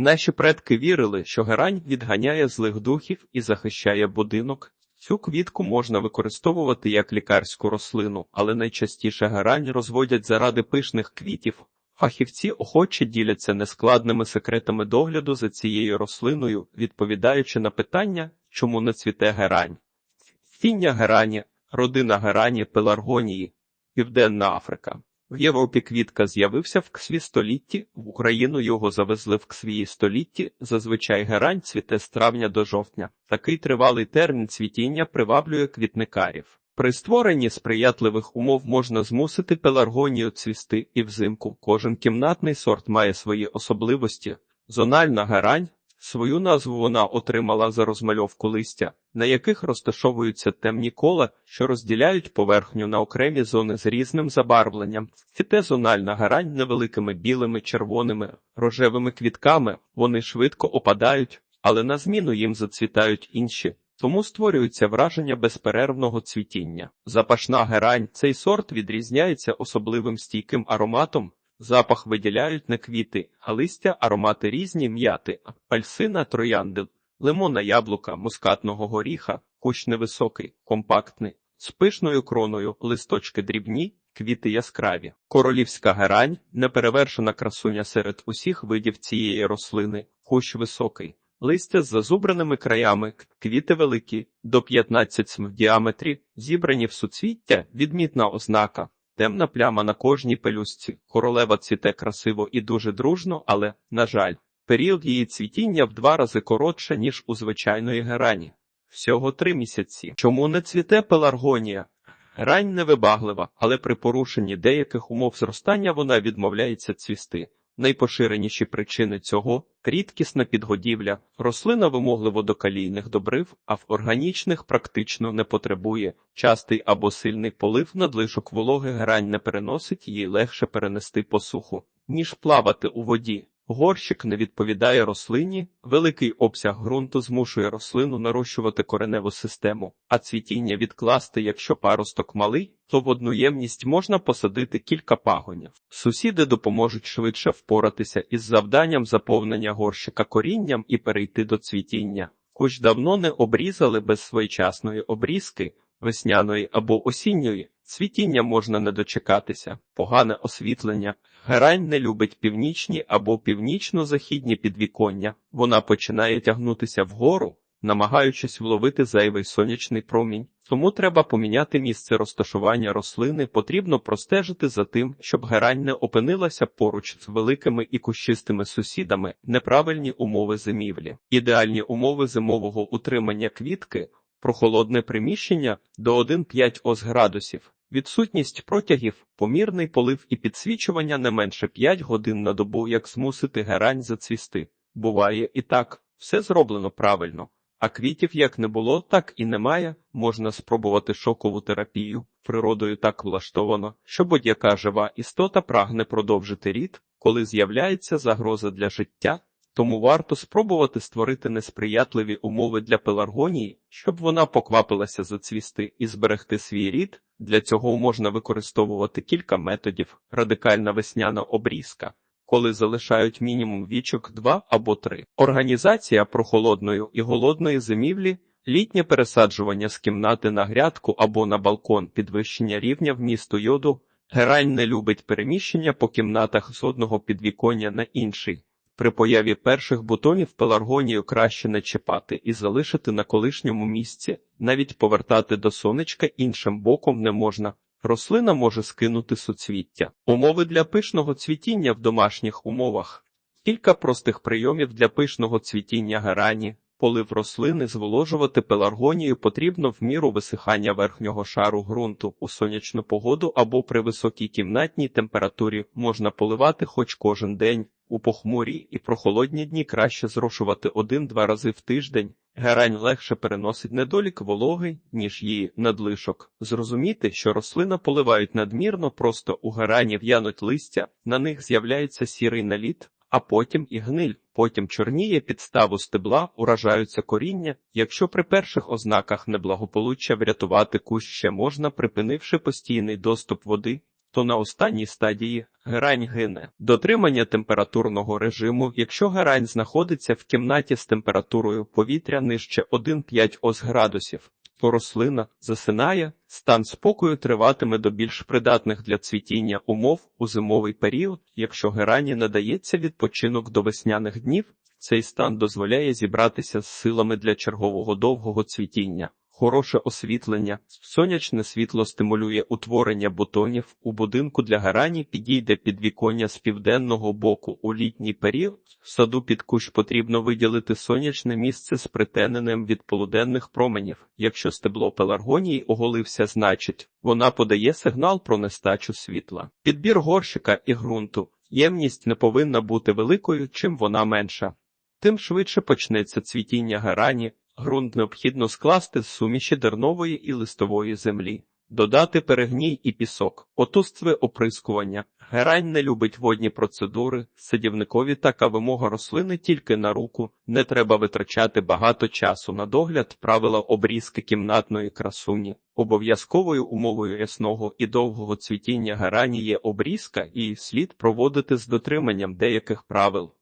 Наші предки вірили, що герань відганяє злих духів і захищає будинок. Цю квітку можна використовувати як лікарську рослину, але найчастіше герань розводять заради пишних квітів. Фахівці охоче діляться нескладними секретами догляду за цією рослиною, відповідаючи на питання, чому не цвіте герань. Тіння герані, родина герані пеларгонії, Південна Африка. В Європі квітка з'явився в ксві столітті, в Україну його завезли в ксвії столітті, зазвичай герань цвіте з травня до жовтня. Такий тривалий термін цвітіння приваблює квітникарів. При створенні сприятливих умов можна змусити пеларгонію цвісти і взимку. Кожен кімнатний сорт має свої особливості. Зональна герань Свою назву вона отримала за розмальовку листя, на яких розташовуються темні кола, що розділяють поверхню на окремі зони з різним забарвленням. Цвіте зональна гарань невеликими білими, червоними, рожевими квітками. Вони швидко опадають, але на зміну їм зацвітають інші. Тому створюється враження безперервного цвітіння. Запашна герань цей сорт відрізняється особливим стійким ароматом, Запах виділяють не квіти, а листя, аромати різні м'яти, апельсина, троянди, лимона яблука, мускатного горіха, кущ невисокий, компактний, з пишною кроною, листочки дрібні, квіти яскраві. Королівська герань неперевершена красуня серед усіх видів цієї рослини, кущ високий. Листя з зазубраними краями, квіти великі, до 15 см в діаметрі, зібрані в суцвіття, відмітна ознака. Темна пляма на кожній пелюстці. Королева цвіте красиво і дуже дружно, але, на жаль, період її цвітіння в два рази коротше, ніж у звичайної герані. Всього три місяці. Чому не цвіте пеларгонія? Герань невибаглива, але при порушенні деяких умов зростання вона відмовляється цвісти. Найпоширеніші причини цього рідкісна підгодівля, рослина вимогливо до калійних добрив, а в органічних практично не потребує. Частий або сильний полив надлишок вологи грань не переносить їй легше перенести посуху, ніж плавати у воді. Горщик не відповідає рослині, великий обсяг ґрунту змушує рослину нарощувати кореневу систему, а цвітіння відкласти, якщо паросток малий, то в одну ємність можна посадити кілька пагонів. Сусіди допоможуть швидше впоратися із завданням заповнення горщика корінням і перейти до цвітіння. Кущ давно не обрізали без своєчасної обрізки, весняної або осінньої. Цвітіння можна не дочекатися, погане освітлення. Герань не любить північні або північно-західні підвіконня. Вона починає тягнутися вгору, намагаючись вловити зайвий сонячний промінь. Тому треба поміняти місце розташування рослини, потрібно простежити за тим, щоб герань не опинилася поруч з великими і кущистими сусідами, неправильні умови зимівлі, ідеальні умови зимового утримання квітки, прохолодне приміщення до 1,5 ос градусів. Відсутність протягів, помірний полив і підсвічування не менше 5 годин на добу, як змусити герань зацвісти. Буває і так, все зроблено правильно. А квітів як не було, так і немає. Можна спробувати шокову терапію. Природою так влаштовано, що будь-яка жива істота прагне продовжити рід, коли з'являється загроза для життя. Тому варто спробувати створити несприятливі умови для пеларгонії, щоб вона поквапилася зацвісти і зберегти свій рід. Для цього можна використовувати кілька методів: радикальна весняна обрізка, коли залишають мінімум вічок 2 або 3. Організація прохолодної і голодної зимівлі, літнє пересаджування з кімнати на грядку або на балкон, підвищення рівня вмісту йоду. Герань не любить переміщення по кімнатах з одного підвіконня на інший. При появі перших бутонів пеларгонію краще не чіпати і залишити на колишньому місці, навіть повертати до сонечка іншим боком не можна. Рослина може скинути суцвіття. Умови для пишного цвітіння в домашніх умовах. Кілька простих прийомів для пишного цвітіння герані. Полив рослини зволожувати пеларгонію потрібно в міру висихання верхнього шару ґрунту у сонячну погоду або при високій кімнатній температурі можна поливати хоч кожен день. У похмурі і прохолодні дні краще зрошувати один-два рази в тиждень. Герань легше переносить недолік вологи, ніж її надлишок. Зрозуміти, що рослина поливають надмірно, просто у герані в'януть листя, на них з'являється сірий наліт, а потім і гниль, потім чорніє підставу стебла, уражаються коріння. Якщо при перших ознаках неблагополуччя врятувати кущ ще можна, припинивши постійний доступ води, то на останній стадії Герань гине. Дотримання температурного режиму, якщо герань знаходиться в кімнаті з температурою повітря нижче 1,5 ос градусів, то рослина засинає, стан спокою триватиме до більш придатних для цвітіння умов у зимовий період, якщо герані надається відпочинок до весняних днів, цей стан дозволяє зібратися з силами для чергового довгого цвітіння. Хороше освітлення, сонячне світло стимулює утворення бутонів. У будинку для герані підійде підвіконня з південного боку у літній період. В саду під кущ потрібно виділити сонячне місце з притененим від полуденних променів. Якщо стебло пеларгонії оголився, значить вона подає сигнал про нестачу світла. Підбір горщика і ґрунту. Ємність не повинна бути великою, чим вона менша. Тим швидше почнеться цвітіння герані. Грунт необхідно скласти з суміші дернової і листової землі, додати перегній і пісок, отустви оприскування. Герань не любить водні процедури, садівникові така вимога рослини тільки на руку, не треба витрачати багато часу на догляд, правила обрізки кімнатної красуні. Обов'язковою умовою ясного і довгого цвітіння герані є обрізка і слід проводити з дотриманням деяких правил.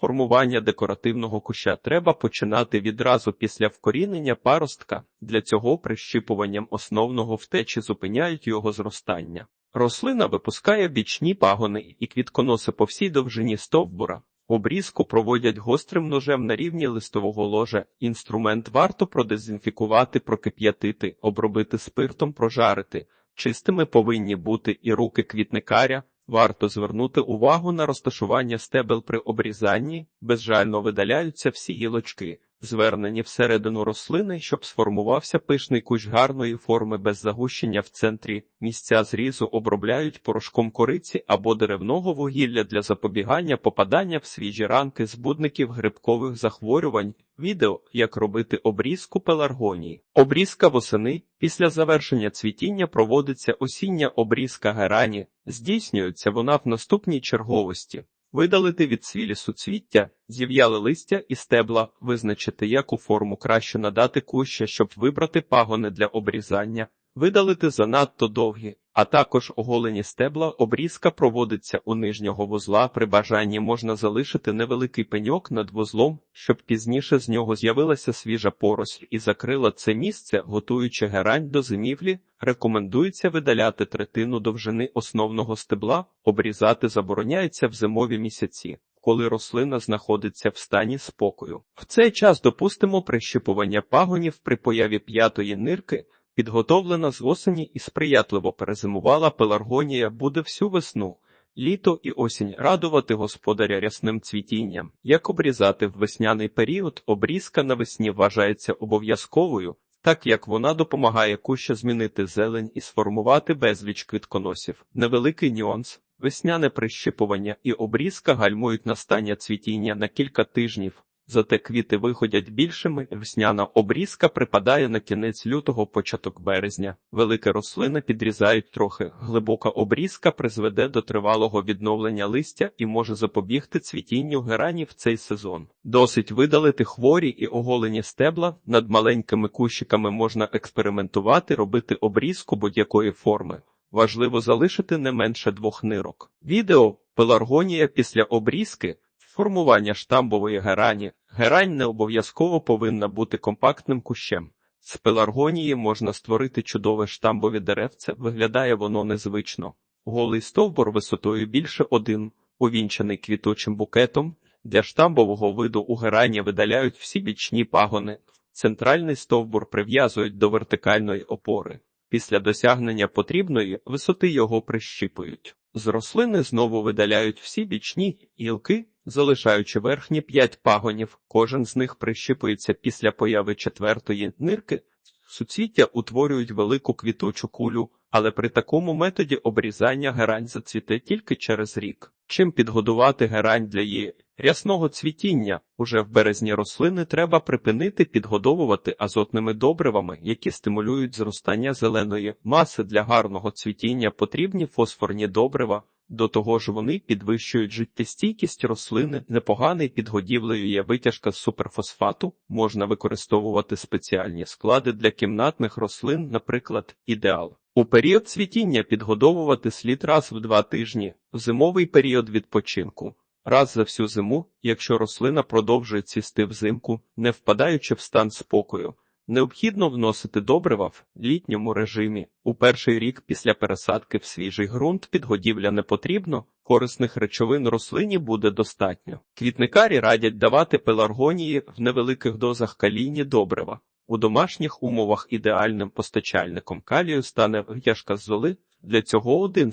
Формування декоративного куща треба починати відразу після вкорінення паростка. Для цього прищіпуванням основного втечі зупиняють його зростання. Рослина випускає бічні пагони і квітконоси по всій довжині стовбура. Обрізку проводять гострим ножем на рівні листового ложа. Інструмент варто продезінфікувати, прокип'ятити, обробити спиртом, прожарити. Чистими повинні бути і руки квітникаря. Варто звернути увагу на розташування стебел при обрізанні, безжально видаляються всі гілочки, звернені всередину рослини, щоб сформувався пишний кущ гарної форми без загущення в центрі. Місця зрізу обробляють порошком кориці або деревного вугілля для запобігання попадання в свіжі ранки збудників грибкових захворювань. Відео, як робити обрізку пеларгонії. Обрізка восени. Після завершення цвітіння проводиться осіння обрізка герані. Здійснюється вона в наступній черговості. Видалити від цвілі суцвіття, зів'яли листя і стебла, визначити, яку форму краще надати куща, щоб вибрати пагони для обрізання, видалити занадто довгі, а також оголені стебла. Обрізка проводиться у нижнього вузла. При бажанні можна залишити невеликий пеньок над вузлом, щоб пізніше з нього з'явилася свіжа поросль і закрила це місце, готуючи герань до зимівлі. Рекомендується видаляти третину довжини основного стебла, обрізати забороняється в зимові місяці. Коли рослина знаходиться в стані спокою. В цей час допустимо прищипування пагонів при появі п'ятої нирки, підготовлена з осені і сприятливо перезимувала пеларгонія буде всю весну, літо і осінь радувати господаря рясним цвітінням. Як обрізати в весняний період, обрізка навесні вважається обов'язковою, так як вона допомагає куща змінити зелень і сформувати безліч квітконосів. Невеликий нюанс. Весняне прищипування і обрізка гальмують настання цвітіння на кілька тижнів, зате квіти виходять більшими. Весняна обрізка припадає на кінець лютого, початок березня. Великі рослини підрізають трохи. Глибока обрізка призведе до тривалого відновлення листя і може запобігти цвітінню герані в цей сезон. Досить видалити хворі і оголені стебла. Над маленькими кущиками можна експериментувати, робити обрізку будь-якої форми. Важливо залишити не менше двох нирок. Відео пеларгонія після обрізки, формування штамбової герані. Герань не обов'язково повинна бути компактним кущем. З пеларгонії можна створити чудове штамбове деревце, виглядає воно незвично. Голий стовбур висотою більше один, увінчений квітучим букетом. Для штамбового виду у герані видаляють всі бічні пагони. Центральний стовбур прив'язують до вертикальної опори. Після досягнення потрібної висоти його прищіпують. З рослини знову видаляють всі бічні гілки, залишаючи верхні п'ять пагонів. Кожен з них прищіпується після появи четвертої нирки. Суцвіття утворюють велику квітучу кулю, але при такому методі обрізання герань зацвіте тільки через рік. Чим підгодувати герань для її рясного цвітіння? Уже в березні рослини треба припинити підгодовувати азотними добривами, які стимулюють зростання зеленої маси для гарного цвітіння. Потрібні фосфорні добрива. До того ж вони підвищують життєстійкість рослини, непоганий підгодівлею є витяжка з суперфосфату, можна використовувати спеціальні склади для кімнатних рослин, наприклад, ідеал. У період цвітіння підгодовувати слід раз в два тижні, в зимовий період відпочинку. Раз за всю зиму, якщо рослина продовжує цвісти взимку, не впадаючи в стан спокою, необхідно вносити добрива в літньому режимі. У перший рік після пересадки в свіжий ґрунт підгодівля не потрібно, корисних речовин рослині буде достатньо. Квітникарі радять давати пеларгонії в невеликих дозах калійні добрива. У домашніх умовах ідеальним постачальником калію стане витяжка з золи, для цього один.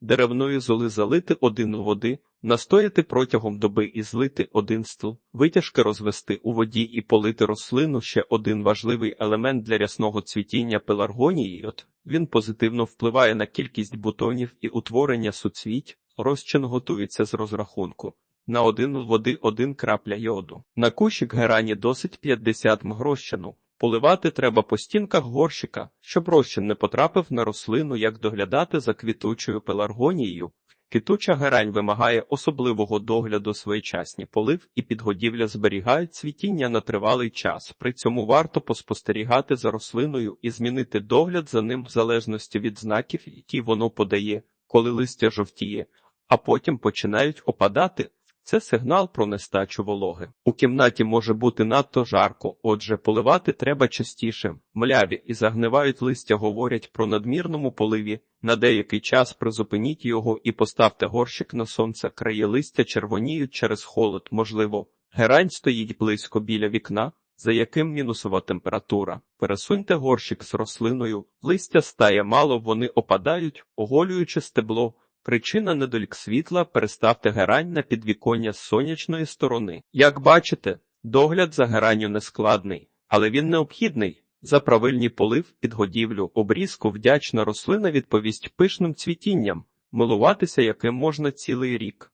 Деревної золи залити один у води, настояти протягом доби і злити один стл, витяжки розвести у воді і полити рослину ще один важливий елемент для рясного цвітіння пеларгонії. От він позитивно впливає на кількість бутонів і утворення суцвіть. Розчин готується з розрахунку. На один води один крапля йоду. На кущик герані досить 50 м розчину. Поливати треба по стінках горщика, щоб розчин не потрапив на рослину, як доглядати за квітучою пеларгонією. Квітуча герань вимагає особливого догляду своєчасні полив і підгодівля зберігають цвітіння на тривалий час. При цьому варто поспостерігати за рослиною і змінити догляд за ним в залежності від знаків, які воно подає, коли листя жовтіє, а потім починають опадати. Це сигнал про нестачу вологи. У кімнаті може бути надто жарко, отже, поливати треба частіше. Мляві і загнивають листя говорять про надмірному поливі. На деякий час призупиніть його і поставте горщик на сонце. Краї листя червоніють через холод. Можливо, герань стоїть близько біля вікна, за яким мінусова температура. Пересуньте горщик з рослиною, листя стає мало, вони опадають, оголюючи стебло. Причина недолік світла переставте герань на підвіконня сонячної сторони. Як бачите, догляд за геранню нескладний, але він необхідний. За правильні полив, підгодівлю, обрізку вдячна рослина відповість пишним цвітінням, милуватися яким можна цілий рік.